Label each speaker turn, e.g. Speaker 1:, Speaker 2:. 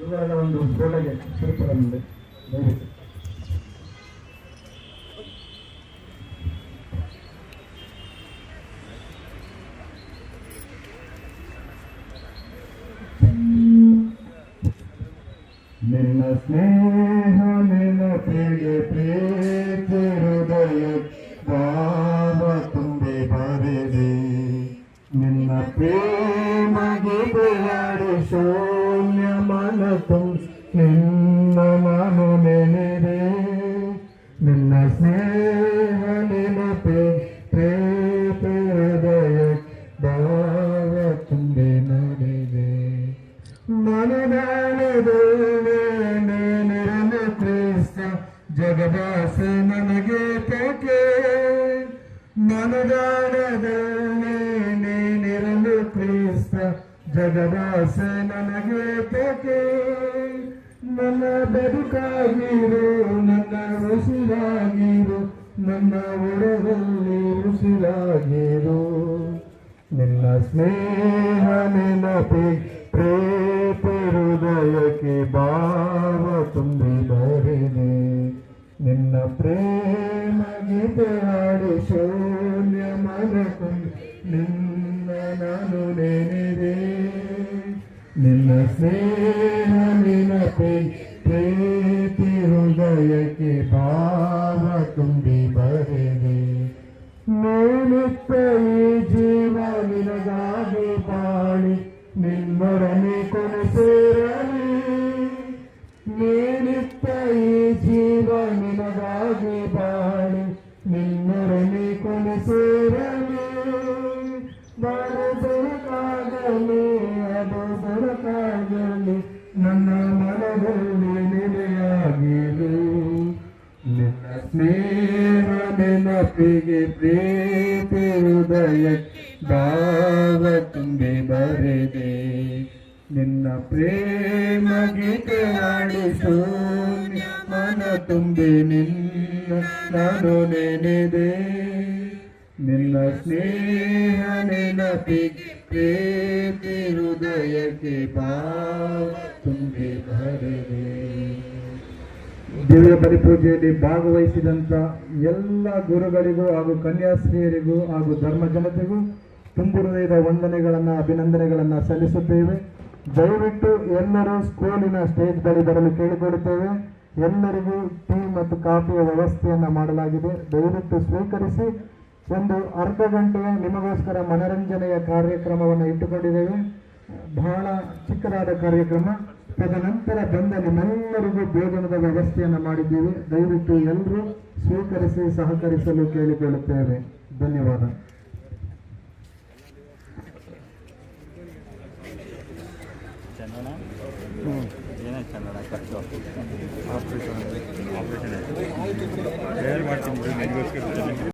Speaker 1: ಇವಾಗ ಒಂದು ಗೋಡೆಗೆ ಸ್ವಲ್ಪ ಮುಂದೆ ದಯವಿಟ್ಟು ನಿನ್ನ ಸ್ನೇಹ ನಿನ್ನ ಪ್ರೇಮ ಗೀತೆಯಾಡಿ ಶೂನ್ಯ ಮನ ತುಂಬ ನಿನ್ನ ನಾನು ನೆನೆದೆ ನಿನ್ನ ಸ್ನೇಹ ನೆನಪಿ ಪ್ರೀತಿ ಹೃದಯ ಭಾವ ತುಂಬಿ ನಡೆದೆ ಮನದಾನದಲ್ಲಿರಲು ಕ್ರಿಸ್ತ ಜಗದಾಸ ನನಗೆ ತಕೆ ಮನದಾನದಲ್ಲಿ ನೀನಿರಲು ಕ್ರಿಸ್ತ ಜಗದಾಸ ನನಗೆ ತಕೆ ನನ್ನ ಬದುಕಾಗಿರು ನನ್ನ ಉಸಿರಾಗಿರು ನನ್ನ ಒಡದಲ್ಲಿ ಉಸಿರಾಗಿರು ನಿನ್ನ ಸ್ನೇಹ ನೆನಪಿ ಪ್ರೇತ ಹೃದಯಕ್ಕೆ ಭಾವ ತುಂಬಿ ಬರೆದೆ ನಿನ್ನ ಪ್ರೇಮ ಗೀತೆ ಶೂನ್ಯ ಮನ ತುಂಬಿ ನಿನ್ನ ನಾನು ನೆನೆದೆ ನಿನ್ನ ಸ್ನೇಹ ನೆನಪಿ ಪ್ರೀತಿ ಹೃದಯಕ್ಕೆ ಭಾವ ತುಂಬಿ ಬರೆದೆ ಮೇಲಿತ್ತ ಈ ಜೀವ ನಿನಗಾಗಿ ಬಾಳಿ ನಿನ್ನೊಡನೆ ಕೊನೆ ಸೇರಲಿ ದೊರಕಾಗಲಿ ನನ್ನ ಮನದಲ್ಲಿ ನೆಲೆಯಾಗಿರು. ನಿನ್ನ ಸ್ನೇಹ ನೆನಪಿಗೆ ಪ್ರೀತಿ ಹೃದಯ ಭಾವ ತುಂಬಿ ಬರೆದೆ. ನಿನ್ನ ಪ್ರೇಮ ಗೀತೆ ಆಡಿಸು ಮನ ತುಂಬಿ ನಿನ್ನ ನಾನು ನೆನೆದೆ. ನಿನ್ನ ಸ್ನೇಹ ನೆನಪಿಗೆ ಹೃದಯಕ್ಕೆ ಭಾವ ತುಂಬಿ ಬರಲಿ ದಿವ್ಯ ಪರಿಪೂಜೆಯಲ್ಲಿ ಭಾಗವಹಿಸಿದಂಥ ಎಲ್ಲ ಗುರುಗಳಿಗೂ ಹಾಗೂ ಕನ್ಯಾಸ್ತ್ರೀಯರಿಗೂ ಹಾಗೂ ಧರ್ಮ ಜನತೆಗೂ ತುಂಬು ಹೃದಯದ ವಂದನೆಗಳನ್ನು, ಅಭಿನಂದನೆಗಳನ್ನು ಸಲ್ಲಿಸುತ್ತೇವೆ. ದಯವಿಟ್ಟು ಎಲ್ಲರೂ ಸ್ಕೂಲಿನ ಸ್ಟೇಜ್ ಬಳಿ ಬರಲು ಕೇಳಿಕೊಳ್ಳುತ್ತೇವೆ ಎಲ್ಲರಿಗೂ ಟೀ ಮತ್ತು ಕಾಫಿಯ ವ್ಯವಸ್ಥೆಯನ್ನು ಮಾಡಲಾಗಿದೆ. ದಯವಿಟ್ಟು ಸ್ವೀಕರಿಸಿ ಒಂದು ಅರ್ಧ ಗಂಟೆಯ ನಿಮಗೋಸ್ಕರ ಮನರಂಜನೆಯ ಕಾರ್ಯಕ್ರಮವನ್ನು ಇಟ್ಟುಕೊಂಡಿದ್ದೇವೆ. ಬಹಳ ಚಿಕ್ಕದಾದ ಕಾರ್ಯಕ್ರಮ. ತದನಂತರ ಬಂದ ನಿಮ್ಮೆಲ್ಲರಿಗೂ ಭೋಜನದ ವ್ಯವಸ್ಥೆಯನ್ನು ಮಾಡಿದ್ದೀವಿ. ದಯವಿಟ್ಟು ಎಲ್ಲರೂ ಸ್ವೀಕರಿಸಿ ಸಹಕರಿಸಲು ಕೇಳಿಕೊಳ್ಳುತ್ತೇವೆ. ಧನ್ಯವಾದ.
Speaker 2: ಆಪರೇಷನ್